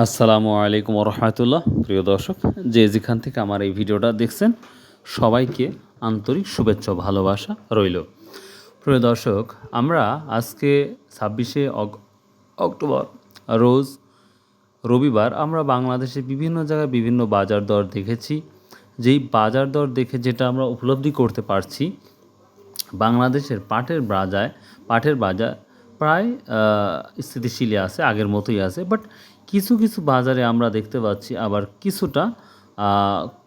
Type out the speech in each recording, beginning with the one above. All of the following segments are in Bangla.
আসসালামু আলাইকুম রহমতুল্লাহ প্রিয় দর্শক, যে যেখান থেকে আমার এই ভিডিওটা দেখছেন, সবাইকে আন্তরিক শুভেচ্ছা ভালোবাসা রইল। প্রিয় দর্শক, আমরা আজকে ছাব্বিশে অক্টোবর, রোজ রবিবার আমরা বাংলাদেশে বিভিন্ন জায়গায় বিভিন্ন বাজার দর দেখেছি। যেই বাজার দর দেখে যেটা আমরা উপলব্ধি করতে পারছি, বাংলাদেশের পাটের বাজায় পাটের বাজার প্রায় স্থিতিশীলই আছে, আগের মতোই আছে বাট কিছু কিছু বাজারে আমরা দেখতে পাচ্ছি আবার কিছুটা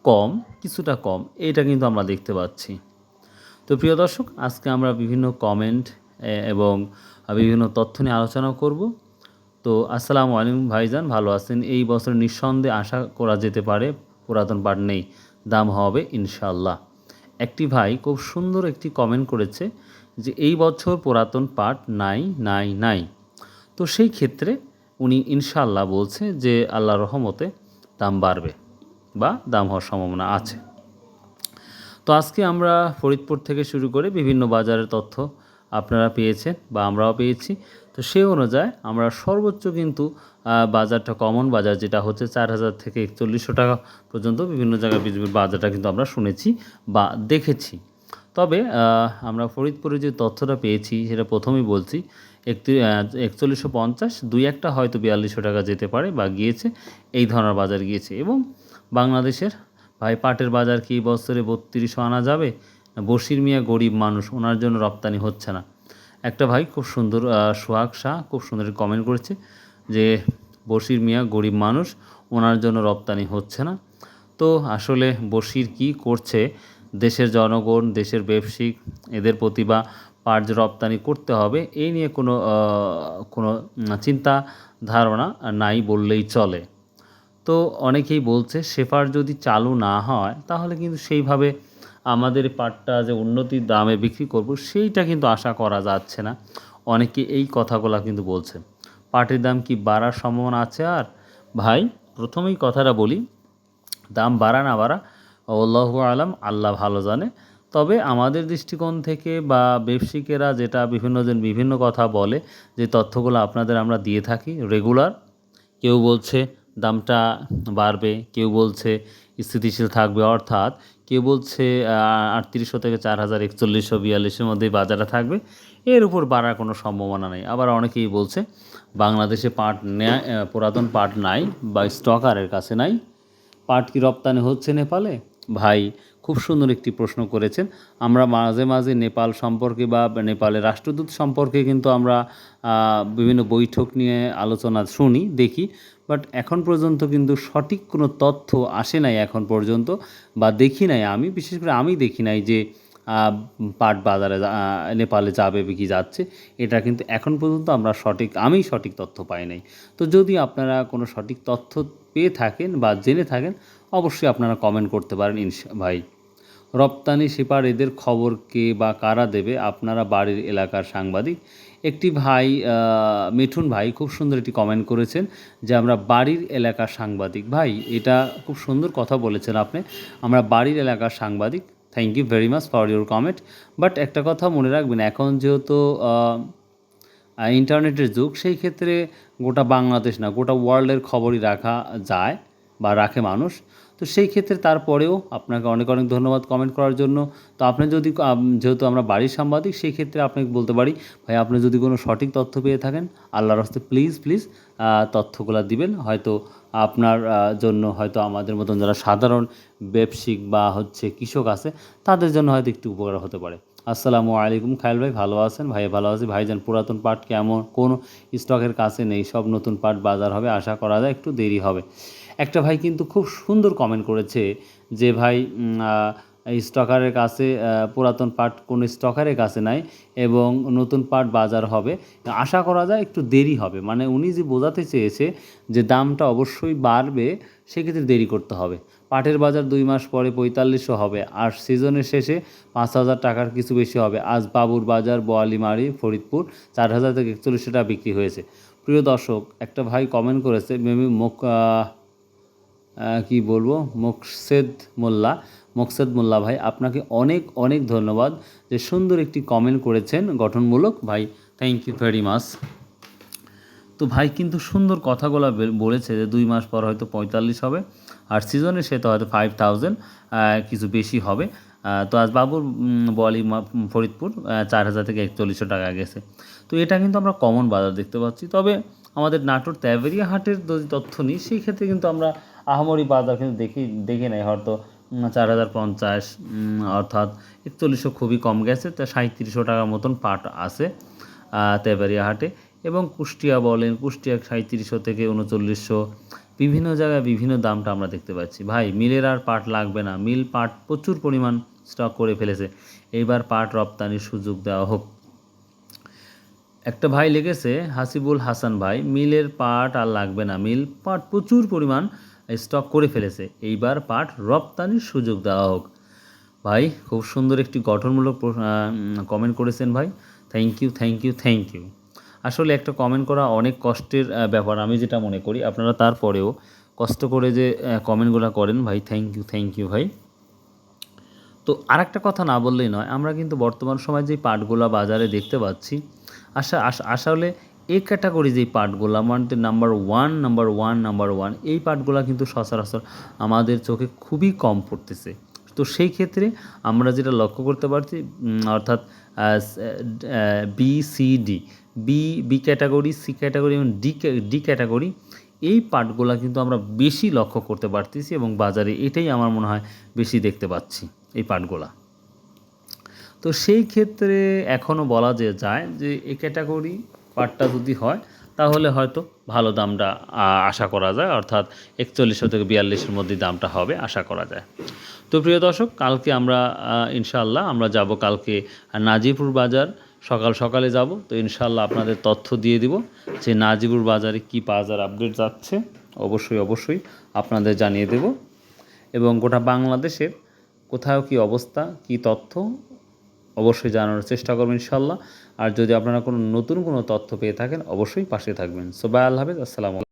কম কিছুটা কম, এটা কিন্তু আমরা দেখতে পাচ্ছি। তো প্রিয় দর্শক, আজকে আমরা বিভিন্ন কমেন্ট এবং বিভিন্ন তথ্য নিয়ে আলোচনা করব। তো আসসালামু আলাইকুম ভাইজান, ভালো আছেন? এই বছর নিঃসন্দেহে আশা করা যেতে পারে পুরাতন পাট নেই, দাম হবে ইনশাল্লাহ একটি ভাই খুব সুন্দর একটি কমেন্ট করেছে যে, এই বছর পুরাতন পাট নাই নাই নাই। তো সেই ক্ষেত্রে উনি ইনশাল্লাহ বলছে যে আল্লাহ রহমতে দাম বাড়বে বা দাম হওয়ার সম্ভাবনা আছে। তো আজকে আমরা ফরিদপুর থেকে শুরু করে বিভিন্ন বাজারের তথ্য আপনারা পেয়েছেন বা আমরাও পেয়েছি। তো সেই অনুযায়ী আমরা সর্বোচ্চ কিন্তু বাজারটা কমন বাজার যেটা হচ্ছে চার হাজার থেকে একচল্লিশশো টাকা পর্যন্ত বিভিন্ন জায়গায় বিভিন্ন বাজারটা কিন্তু আমরা শুনেছি বা দেখেছি। তবে আমরা ফরিদপুরে যে তথ্যটা পেয়েছি সেটা প্রথমেই বলছি, একটি একচল্লিশশো পঞ্চাশ দুই একটা হয়তো বিয়াল্লিশশো টাকা যেতে পারে বা গিয়েছে, এই ধরনের বাজার গিয়েছে। এবং বাংলাদেশের ভাই পাটের বাজার কি বছরে বত্রিশশো আনা যাবে? না বশির মিয়া গরিব মানুষ, ওনার জন্য রপ্তানি হচ্ছে না। একটা ভাই খুব সুন্দর সোহাগ শাহ খুব সুন্দর কমেন্ট করেছে যে, বশির মিয়া গরিব মানুষ, ওনার জন্য রপ্তানি হচ্ছে না। তো আসলে বশির কি করছে? দেশের জনগণ, দেশের ব্যবসায়িক এদের প্রতিভা পাট যে রপ্তানি করতে হবে, এই নিয়ে কোনো কোনো চিন্তা ধারণা নাই বললেই চলে। তো অনেকেই বলছে শেফার যদি চালু না হয়, তাহলে কিন্তু সেইভাবে আমাদের পাটটা যে উন্নতির দামে বিক্রি করব, সেইটা কিন্তু আশা করা যাচ্ছে না। অনেকে এই কথাগুলো কিন্তু বলছে। পাটের দাম কি বাড়ার সম্ভাবনা আছে আর? ভাই, প্রথমেই কথাটা বলি, দাম বাড়া না বাড়া, আল্লাহ আলাম, আল্লাহ ভালো জানে। তবে আমাদের দৃষ্টিকোণ থেকে বা ব্যবসায়িকেরা যেটা বিভিন্নজন বিভিন্ন কথা বলে, যে তথ্যগুলো আপনাদের আমরা দিয়ে থাকি রেগুলার, কেউ বলছে দামটা বাড়বে, কেউ বলছে স্থিতিশীল থাকবে, অর্থাৎ কেউ বলছে আটত্রিশশো থেকে চার হাজার একচল্লিশশো বিয়াল্লিশের মধ্যেই বাজারটা থাকবে। এর উপর বাড়ার কোনো সম্ভাবনা নেই। আবার অনেকেই বলছে, বাংলাদেশে পাট নেয় পুরাতন পাট নাই বা স্টকারের কাছে নাই। পাট কি রপ্তানি হচ্ছে নেপালে? ভাই খুব সুন্দর একটি প্রশ্ন করেছেন। আমরা মাঝে মাঝে নেপাল সম্পর্কে বা নেপালের রাষ্ট্রদূত সম্পর্কে কিন্তু আমরা বিভিন্ন বৈঠক নিয়ে আলোচনা শুনি, দেখি। বাট এখন পর্যন্ত কিন্তু সঠিক কোনো তথ্য আসে নাই এখন পর্যন্ত বা দেখি নাই আমি। বিশেষ করে আমি দেখি নাই যে পাট বাজারে নেপালে যাবে কি যাচ্ছে। এটা কিন্তু এখন পর্যন্ত আমরা সঠিক, আমি সঠিক তথ্য পাই নাই। তো যদি আপনারা কোনো সঠিক তথ্য পেয়ে থাকেন বা জেনে থাকেন অবশ্যই আপনারা কমেন্ট করতে পারেন ইনশা ভাই। রপ্তানি সেপার এদের খবর কে বা কারা দেবে? আপনারা বাড়ির এলাকার সাংবাদিক। একটি ভাই মিঠুন ভাই খুব সুন্দর একটি কমেন্ট করেছেন যে, আমরা বাড়ির এলাকার সাংবাদিক। ভাই, এটা খুব সুন্দর কথা বলেছেন আপনি। আমরা বাড়ির এলাকার সাংবাদিক। Thank you very much for your comment but একটা কথা মনে রাখবেন, এখন যেহেতু ইন্টারনেটের যুগ, সেই ক্ষেত্রে গোটা বাংলাদেশ না, গোটা ওয়ার্ল্ডের খবরই রাখা যায় বা রাখে মানুষ। তো সেই ক্ষেত্রে তারপরেও আপনাকে অনেক অনেক ধন্যবাদ কমেন্ট করার জন্য। তো আপনি যদি যেহেতু আমরা বাড়ির সাংবাদিক, সেই ক্ষেত্রে আপনাকে বলতে পারি, ভাই, আপনি যদি কোনো সঠিক তথ্য পেয়ে থাকেন, আল্লাহর হস্তে প্লিজ প্লিজ তথ্যগুলো দিবেন। হয়তো আপনার জন্য হয়তো আমাদের মতন যারা সাধারণ ব্যবসায়িক বা হচ্ছে কৃষক আছে, তাদের জন্য হয়তো একটু উপকার হতে পারে। আসসালামু আলাইকুম খায়ল ভাই, ভালো আছেন? ভাই ভালো আছি। ভাইজান, পুরাতন পাট কেমন? কোন স্টকের কাছে নেই? সব নতুন পাট বাজার হবে, আশা করা যায় একটু দেরি হবে। একটা ভাই কিন্তু খুব সুন্দর কমেন্ট করেছে যে ভাই স্টকারের কাছে পুরাতন পাট কোনো স্টকারের কাছে নাই এবং নতুন পাট বাজার হবে। আশা করা যায় একটু দেরি হবে। মানে উনি যে বোঝাতে চেয়েছে যে দামটা অবশ্যই বাড়বে, সেক্ষেত্রে দেরি করতে হবে। পাটের বাজার দুই মাস পরে পঁয়তাল্লিশশো হবে। আর সিজনের শেষে পাঁচ হাজার টাকার কিছু বেশি হবে। আজ বাবুর বাজার, বোয়ালিমারি, ফরিদপুর চার হাজার থেকে একচল্লিশশো টাকা বিক্রি হয়েছে। প্রিয় দর্শক, একটা ভাই কমেন্ট করেছে মেবি মুখ কি বলব? মোকসেদ মোল্লা। মোকসেদ মোল্লা ভাই, আপনাকে অনেক অনেক ধন্যবাদ যে সুন্দর একটি কমেন্ট করেছেন গঠনমূলক ভাই। থ্যাংক ইউ ভেরি মাচ তো ভাই কিন্তু সুন্দর কথাগুলো বলেছে যে দুই মাস পর হয়তো পঁয়তাল্লিশ হবে, আর সিজনে সে তো হয়তো ফাইভ থাউজেন্ড কিছু বেশি হবে। তো আজ বাবুর বলি ফরিদপুর চার হাজার থেকে একচল্লিশশো টাকা গেছে। তো এটা কিন্তু আমরা কমন বাজার দেখতে পাচ্ছি। তবে আমাদের নাটোর তেভেরিয়া হাটের যদি তথ্য নিই, সেই ক্ষেত্রে কিন্তু আমরা আহামরি বাজার কিন্তু দেখি দেখি নাই হয়তো চার হাজার পঞ্চাশ অর্থাৎ একচল্লিশশো খুবই কম গেছে তা সাঁত্রিশশো টাকার মতন পাট আছে আহ, তেবাড়িয়া হাটে এবং কুষ্টিয়া বলেন কুষ্টিয়া সাঁত্রিশশো থেকে উনচল্লিশশো বিভিন্ন জায়গায় বিভিন্ন দামটা আমরা দেখতে পাচ্ছি। ভাই মিলের আর পাট লাগবে না। মিল পাট প্রচুর পরিমাণ স্টক করে ফেলেছে। এইবার পাট রপ্তানির সুযোগ দেওয়া হোক। একটা ভাই লেগেছে হাসিবুল হাসান ভাই মিলের পাট আর লাগবে না। মিল পাট প্রচুর পরিমাণ স্টক করে ফেলেছে। এইবার পাট রপ্তানির সুযোগ দেওয়া হোক। ভাই, খুব সুন্দর একটি গঠনমূলক কমেন্ট করেছেন ভাই। Thank you thank you thank you আসলে একটা কমেন্ট করা অনেক কষ্টের ব্যাপার, আমি যেটা মনে করি। আপনারা তারপরেও কষ্ট করে যে কমেন্টগুলো করেন, ভাই থ্যাংক ইউ থ্যাংক ইউ ভাই। তো আর একটা কথা না বললেই নয়, আমরা কিন্তু বর্তমান সময়ে যে পাটগুলা বাজারে দেখতে পাচ্ছি আস- আসলে এ ক্যাটাগরি যেই পাটগুলো আমাদের number one number one number one এই পাটগুলা কিন্তু সচরাচর আমাদের চোখে খুবই কম পড়তেছে। তো সেই ক্ষেত্রে আমরা যেটা লক্ষ্য করতে পারছি অর্থাৎ B C D B B category C category এবং ডি ডি ক্যাটাগরি এই পাটগুলা কিন্তু আমরা বেশি লক্ষ্য করতে পারতেছি এবং বাজারে এটাই আমার মনে হয় বেশি দেখতে পাচ্ছি এই পাটগুলা তো সেই ক্ষেত্রে এখনও বলা যে যায় যে এই ক্যাটাগরি পাটটা যদি হয়, তাহলে হয়তো ভালো দামটা আশা করা যায়। অর্থাৎ একচল্লিশশো থেকে বিয়াল্লিশের মধ্যে দামটা হবে, আশা করা যায়। তো প্রিয় দর্শক, কালকে আমরা ইনশাল্লাহ আমরা যাব কালকে নাজিপুর বাজার। সকাল সকালে যাব, তো ইনশাল্লাহ আপনাদের তথ্য দিয়ে দিব যে নাজিপুর বাজারে কি বাজার আপডেট যাচ্ছে। অবশ্যই অবশ্যই আপনাদের জানিয়ে দেব। এবং গোটা বাংলাদেশের কোথাও কি অবস্থা, কি তথ্য অবশ্যই জানানোর চেষ্টা করবেন ইনশাল্লাহ। আর যদি আপনারা কোনো নতুন কোনো তথ্য পেয়ে থাকেন, অবশ্যই পাশে থাকবেন। সো বাই, আল্লাহ হাফেজ। আসসালামু